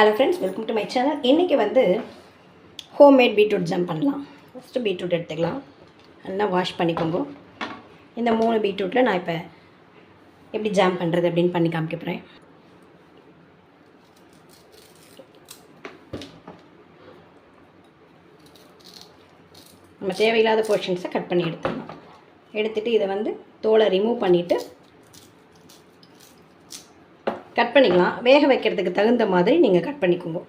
Hello friends welcome to my channel இன்றைக்கி வந்து homemade beetroot ஜம் பண்ணலாம். ஃபஸ்ட்டு பீட்ரூட் எடுத்துக்கலாம். நல்லா வாஷ் பண்ணிக்கோங்க. இந்த மூணு பீட்ரூட்டில் நான் இப்போ எப்படி ஜாம் பண்ணுறது அப்படின்னு பண்ணி காமிக்கப்படுறேன் நம்ம தேவையில்லாத போர்ஷன்ஸை கட் பண்ணி எடுத்துடலாம். எடுத்துகிட்டு இதை வந்து தோலை ரிமூவ் பண்ணிவிட்டு கட் பண்ணிக்கலாம். வேக வைக்கிறதுக்கு தகுந்த மாதிரி நீங்கள் கட் பண்ணிக்கோங்க.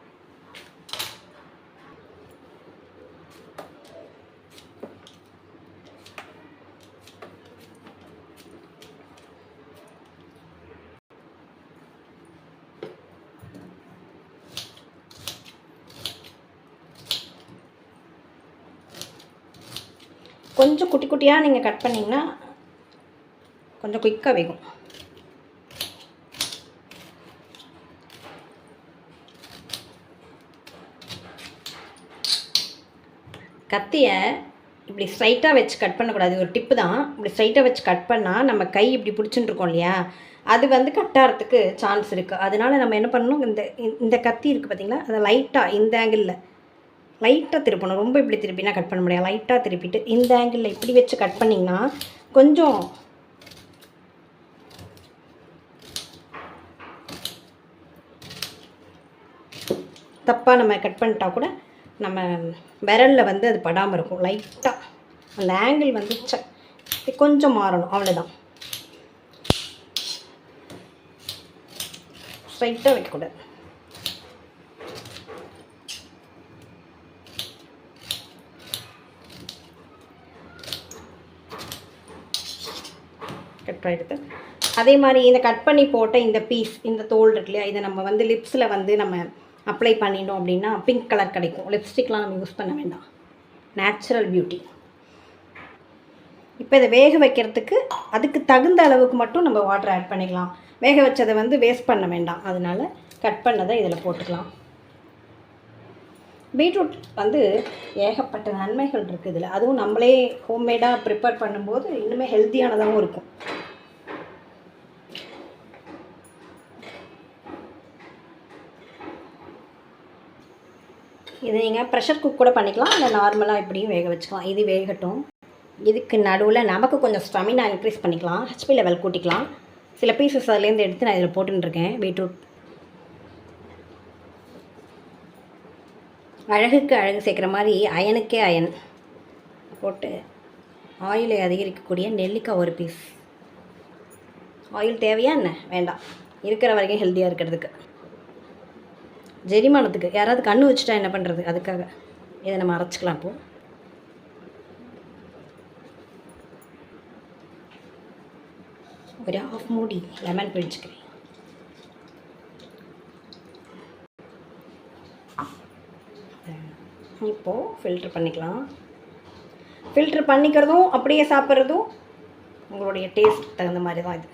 கொஞ்சம் குட்டி குட்டியாக நீங்கள் கட் பண்ணிங்கன்னா கொஞ்சம் குயிக்காக வேகும். கத்தியை இப்படி ஸ்ட்ரைட்டாக வச்சு கட் பண்ணக்கூடாது. ஒரு டிப்பு தான். இப்படி ஸ்ட்ரைட்டாக வச்சு கட் பண்ணால் நம்ம கை இப்படி பிடிச்சின்னுருக்கோம் இல்லையா? அது வந்து கட்டாகிறதுக்கு சான்ஸ் இருக்குது அதனால் நம்ம என்ன பண்ணணும்? இந்த இந்த கத்தி இருக்குது பார்த்திங்களா? அதை லைட்டாக இந்த ஆங்கிளில் லைட்டாக திருப்பணும். ரொம்ப இப்படி திருப்பினா கட் பண்ண முடியாது. லைட்டாக திருப்பிட்டு இந்த ஆங்கிளில் இப்படி வச்சு கட் பண்ணிங்கன்னா கொஞ்சம் தப்பாக நம்ம கட் பண்ணிட்டா கூட நம்ம விரலில் வந்து அது படாமல் இருக்கும். லைட்டாக அந்த ஆங்கிள் வந்து ச இது கொஞ்சம் மாறணும். அவ்வளோதான் ஸ்ட்ரைட்டாக வைக்கக்கூடாது கட் எடுத்து. அதே மாதிரி இந்த கட் பண்ணி போட்ட இந்த பீஸ் இந்த தோல் இருக்கு இல்லையா இதை நம்ம வந்து லிப்ஸில் வந்து நம்ம அப்ளை பண்ணிட்டோம் அப்படின்னா பிங்க் கலர் கிடைக்கும். லிப்ஸ்டிக்லாம் நம்ம யூஸ் பண்ண வேண்டாம். நேச்சுரல் பியூட்டி இப்போ இதை வேக வைக்கிறதுக்கு அதுக்கு தகுந்த அளவுக்கு மட்டும் நம்ம வாட்டர் ஆட் பண்ணிக்கலாம். வேக வச்சதை வந்து வேஸ்ட் பண்ண வேண்டாம். அதனால் கட் பண்ணதை இதில் போட்டுக்கலாம். பீட்ரூட் வந்து ஏகப்பட்ட நன்மைகள் இருக்குது இதில். அதுவும் நம்மளே ஹோம்மேடாக ப்ரிப்பேர் பண்ணும்போது இன்னுமே ஹெல்த்தியானதாகவும் இருக்கும். இது நீங்கள் ப்ரெஷர் குக் கூட பண்ணிக்கலாம். இல்லை நார்மலாக இப்படியும் வேக வச்சுக்கலாம். இது வேகட்டும். இதுக்கு நடுவில் நமக்கு கொஞ்சம் ஸ்டமினா இன்க்ரீஸ் பண்ணிக்கலாம். ஹெச்பி லெவல் கூட்டிக்கலாம். சில பீசஸ் அதுலேருந்து எடுத்து நான் இதில் போட்டுருக்கேன் பீட்ரூட் அழகுக்கு அழகு சேர்க்குற மாதிரி அயனுக்கே அயன் போட்டு ஆயிலை அதிகரிக்கக்கூடிய நெல்லிக்காய் ஒரு பீஸ் ஆயில் தேவையா என்ன? வேண்டாம். இருக்கிற வரைக்கும் ஹெல்த்தியாக இருக்கிறதுக்கு. ஜெரிமானத்துக்கு யாராவது கண்ணு வச்சுட்டா என்ன பண்ணுறது அதுக்காக. இதை நம்ம அரைச்சிக்கலாம் இப்போ. ஒரு ஆஃப் மூடி லெமன் பிழிச்சுக்கிறேன் இப்போது ஃபில்ட்ரு பண்ணிக்கலாம். ஃபில்ட்ரு பண்ணிக்கிறதும் அப்படியே சாப்பிட்றதும் உங்களுடைய டேஸ்ட் தகுந்த மாதிரி தான் இது.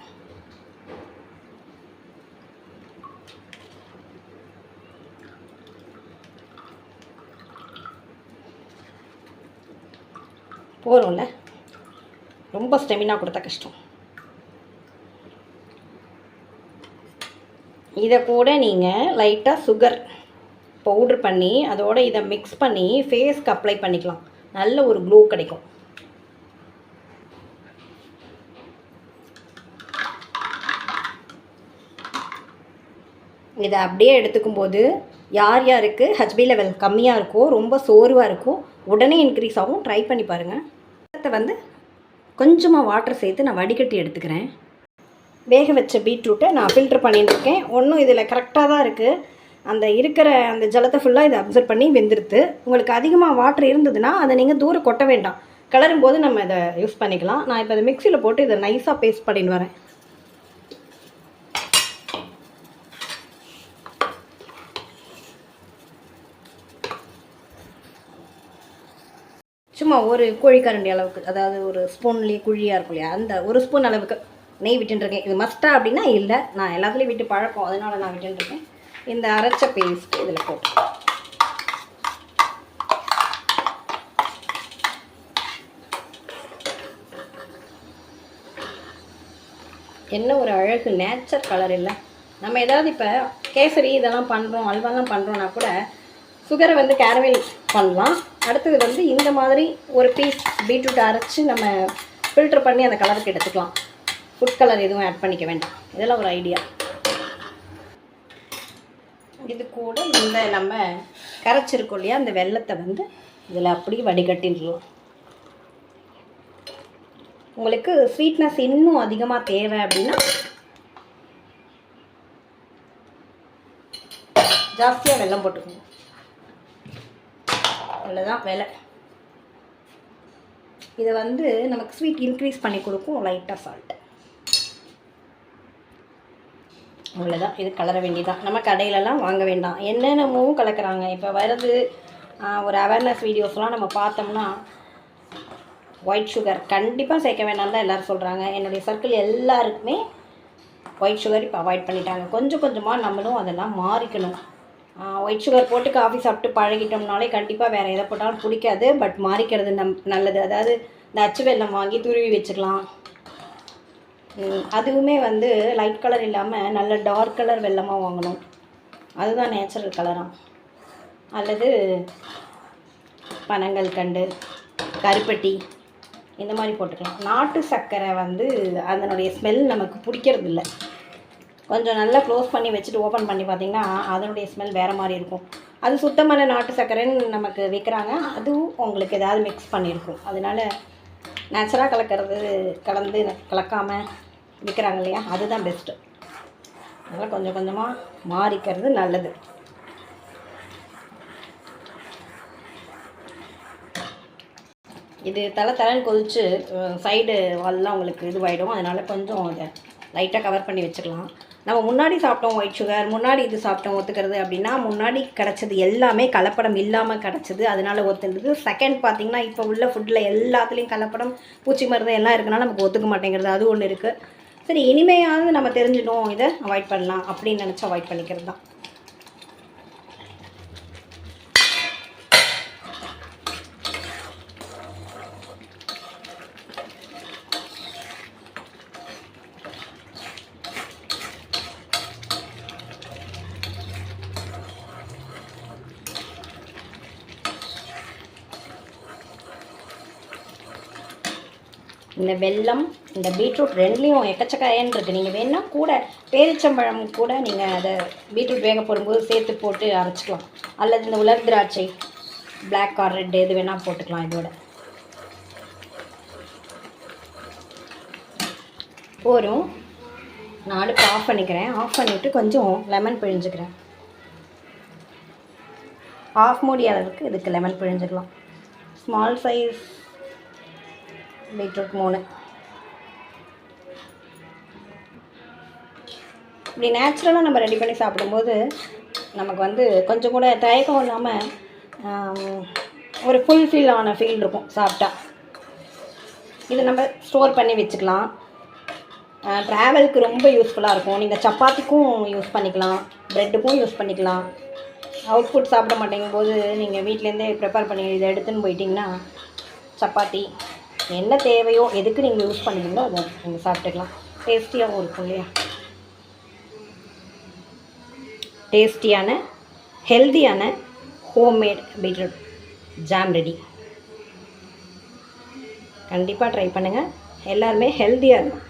போகிறோம்ல ரொம்ப ஸ்டெமினா கொடுத்தா கஷ்டம். இதை கூட நீங்கள் லைட்டாக சுகர் பவுட்ரு பண்ணி அதோட இதை மிக்ஸ் பண்ணி ஃபேஸ்க்கு அப்ளை பண்ணிக்கலாம். நல்ல ஒரு க்ளோ கிடைக்கும். இதை அப்படியே எடுத்துக்கும் போது யார் யாருக்கு ஹச்பி லெவல் கம்மியாக இருக்கோ ரொம்ப சோர்வாக இருக்கோ உடனே இன்க்ரீஸ் ஆகும். ட்ரை பண்ணி பாருங்கள் அதை வந்து கொஞ்சமாக வாட்டர் சேர்த்து நான் வடிகட்டி எடுத்துக்கிறேன். வேக வச்ச பீட்ரூட்டை நான் ஃபில்ட்ரு பண்ணிட்டுருக்கேன் ஒன்றும் இதில் கரெக்டாக தான் இருக்குது அந்த இருக்கிற அந்த ஜலத்தை ஃபுல்லாக இதை அப்சர்வ் பண்ணி வெந்துருது உங்களுக்கு அதிகமாக வாட்டர் இருந்ததுன்னா அதை நீங்கள் தூரம் கொட்ட வேண்டாம். கிளறும் போது நம்ம இதை யூஸ் பண்ணிக்கலாம். நான் இப்போ இதை மிக்சியில் போட்டு இதை நைஸாக பேஸ்ட் பண்ணின்னு வரேன். சும்மா ஒரு கோழிக்கரண்டி அளவுக்கு அதாவது ஒரு ஸ்பூன்லேயே குழியாக இருக்கும் இல்லையா? அந்த ஒரு ஸ்பூன் அளவுக்கு நெய் விட்டுருக்கேன் இது மஸ்டா அப்படின்னா இல்லை. நான் எல்லாத்துலேயும் விட்டு பழக்கம். அதனால் நான் விட்டுருக்கேன் இந்த அரைச்ச பேஸ்ட் இதில் போட்டு. என்ன ஒரு அழகு. நேச்சர் கலர் இல்லை. நம்ம ஏதாவது இப்போ கேசரி இதெல்லாம் பண்ணுறோம் அல்வாலாம் பண்ணுறோன்னா கூட சுகரை வந்து கேரவேல் பண்ணலாம். அடுத்தது வந்து இந்த மாதிரி ஒரு பீஸ் பீட்ரூட் அரைச்சி நம்ம ஃபில்டர் பண்ணி அந்த கலருக்கு எடுத்துக்கலாம். ஃபுட் கலர் எதுவும் ஆட் பண்ணிக்க வேண்டாம். இதெல்லாம் ஒரு ஐடியா இது கூட இந்த நம்ம கரைச்சிருக்கோம் இல்லையா அந்த வெள்ளத்தை வந்து இதில் அப்படியே வடிகட்டிடலாம். உங்களுக்கு ஸ்வீட்னஸ் இன்னும் அதிகமாக தேவை அப்படின்னா ஜாஸ்தியாக வெல்லம் போட்டுக்கணும் அவ்வளோதான் விலை. இதை வந்து நமக்கு ஸ்வீட் இன்க்ரீஸ் பண்ணி கொடுக்கும் லைட்டாக சால்ட் அவ்வளோதான் இது கலர வேண்டியதான் நம்ம கடையிலலாம் வாங்க வேண்டாம். என்னென்னமோ கலக்கிறாங்க. இப்போ வருது ஒரு அவேர்னஸ் வீடியோஸ்லாம் நம்ம பார்த்தோம்னா ஒயிட் சுகர் கண்டிப்பாக சேர்க்க வேண்டாம் தான் எல்லோரும் சொல்கிறாங்க என்னுடைய சர்க்கிள் எல்லாருக்குமே ஒயிட் சுகர் இப்போ அவாய்ட் பண்ணிட்டாங்க. கொஞ்சம் கொஞ்சமாக நம்மளும் அதெல்லாம் மாறிக்கணும். ஒயிட் சுகர் போட்டு காஃபி சாப்பிட்டு பழகிட்டோம்னாலே கண்டிப்பாக வேறு எதை போட்டாலும் பிடிக்காது பட் மாறிக்கிறது நம் நல்லது. அதாவது இந்த அச்சு வெல்லம் வாங்கி துருவி வச்சுக்கலாம். அதுவுமே வந்து லைட் கலர் இல்லாமல் நல்ல டார்க் கலர் வெல்லமாக வாங்கணும். அதுதான் நேச்சுரல் கலராக அல்லது பனங்கள் கண்டு கருப்பட்டி இந்த மாதிரி போட்டுக்கலாம். நாட்டு சர்க்கரை வந்து அதனுடைய ஸ்மெல் நமக்கு பிடிக்கிறது இல்லை கொஞ்சம் நல்லா க்ளோஸ் பண்ணி வச்சுட்டு ஓப்பன் பண்ணி பார்த்தீங்கன்னா அதனுடைய ஸ்மெல் வேறு மாதிரி இருக்கும். அது சுத்தமான நாட்டு சர்க்கரைன்னு நமக்கு விற்கிறாங்க அதுவும் உங்களுக்கு ஏதாவது மிக்ஸ் பண்ணியிருக்கும். அதனால நேச்சுரலாக கலக்கிறது கலந்து கலக்காமல் விற்கிறாங்க இல்லையா? அதுதான் பெஸ்ட்டு அதனால் கொஞ்சம் கொஞ்சமாக மாறிக்கிறது நல்லது. இது தலை தலைன்னு கொதிச்சு சைடு வால்லாம் உங்களுக்கு இதுவாகிடும் அதனால் கொஞ்சம் அதை லைட்டாக கவர் பண்ணி வச்சுக்கலாம். நம்ம முன்னாடி சாப்பிட்டோம் ஒயிட் சுகர் முன்னாடி இது சாப்பிட்டோம் ஒத்துக்கிறது அப்படின்னா முன்னாடி கிடச்சது எல்லாமே கலப்படம் இல்லாமல் கிடச்சிது. அதனால் ஒத்துன்றது செகண்ட் பார்த்திங்கன்னா இப்போ உள்ள ஃபுட்டில் எல்லாத்துலேயும் கலப்படம் பூச்சி மருந்து எல்லாம் இருக்குன்னா நமக்கு ஒத்துக்க மாட்டேங்கிறது. அது ஒன்று இருக்குது சரி இனிமையாவது நம்ம தெரிஞ்சிடும் இதை அவாய்ட் பண்ணலாம் அப்படின்னு நினச்சி அவாய்ட் பண்ணிக்கிறது தான் இந்த வெல்லம் இந்த பீட்ரூட் ரெண்டுலேயும் எக்கச்சக்காயன் இருக்குது நீங்கள் வேணால் கூட பேரிச்சம்பழம் கூட நீங்கள் அதை பீட்ரூட் வேக போடும்போது சேர்த்து போட்டு அரைச்சிக்கலாம். அல்லது இந்த உலர் திராட்சை பிளாக் ஆர் ரெட் எது வேணால் போட்டுக்கலாம் இதோட. போரும் நான் அடுப்பு ஆஃப் பண்ணிக்கிறேன். ஆஃப் பண்ணிவிட்டு கொஞ்சம் லெமன் பிழிஞ்சுக்கிறேன். ஆஃப் மூடி அளவுக்கு இதுக்கு லெமன் பிழிஞ்சுக்கலாம். ஸ்மால் சைஸ் பீட்ரூட் மூணு. இப்படி நேச்சுரலாக நம்ம ரெடி பண்ணி சாப்பிடும்போது நமக்கு வந்து கொஞ்சம் கூட தயக்கம் இல்லாமல் ஒரு ஃபுல்ஃபில் ஆன ஃபீல் இருக்கும் சாப்பிட்டா. இது நம்ம ஸ்டோர் பண்ணி வச்சுக்கலாம். ட்ராவலுக்கு ரொம்ப யூஸ்ஃபுல்லாக இருக்கும். நீங்கள் சப்பாத்திக்கும் யூஸ் பண்ணிக்கலாம். ப்ரெட்டுக்கும் யூஸ் பண்ணிக்கலாம். அவுட் ஃபுட் சாப்பிட மாட்டேங்கும் போது நீங்கள் வீட்டிலேருந்தே ப்ரிப்பேர் பண்ணி இதை எடுத்துன்னு போயிட்டிங்கன்னா சப்பாத்தி என்ன தேவையோ எதுக்கு நீங்கள் யூஸ் பண்ணுவீங்களோ அதை நீங்கள் சாப்பிட்டுக்கலாம். டேஸ்டியாகவும் இருக்கும் இல்லையா? டேஸ்டியான ஹெல்தியான ஹோம்மேட் பீட்ரூட் ஜாம் ரெடி கண்டிப்பாக ட்ரை பண்ணுங்கள் எல்லாருமே ஹெல்த்தியாக இருக்கும்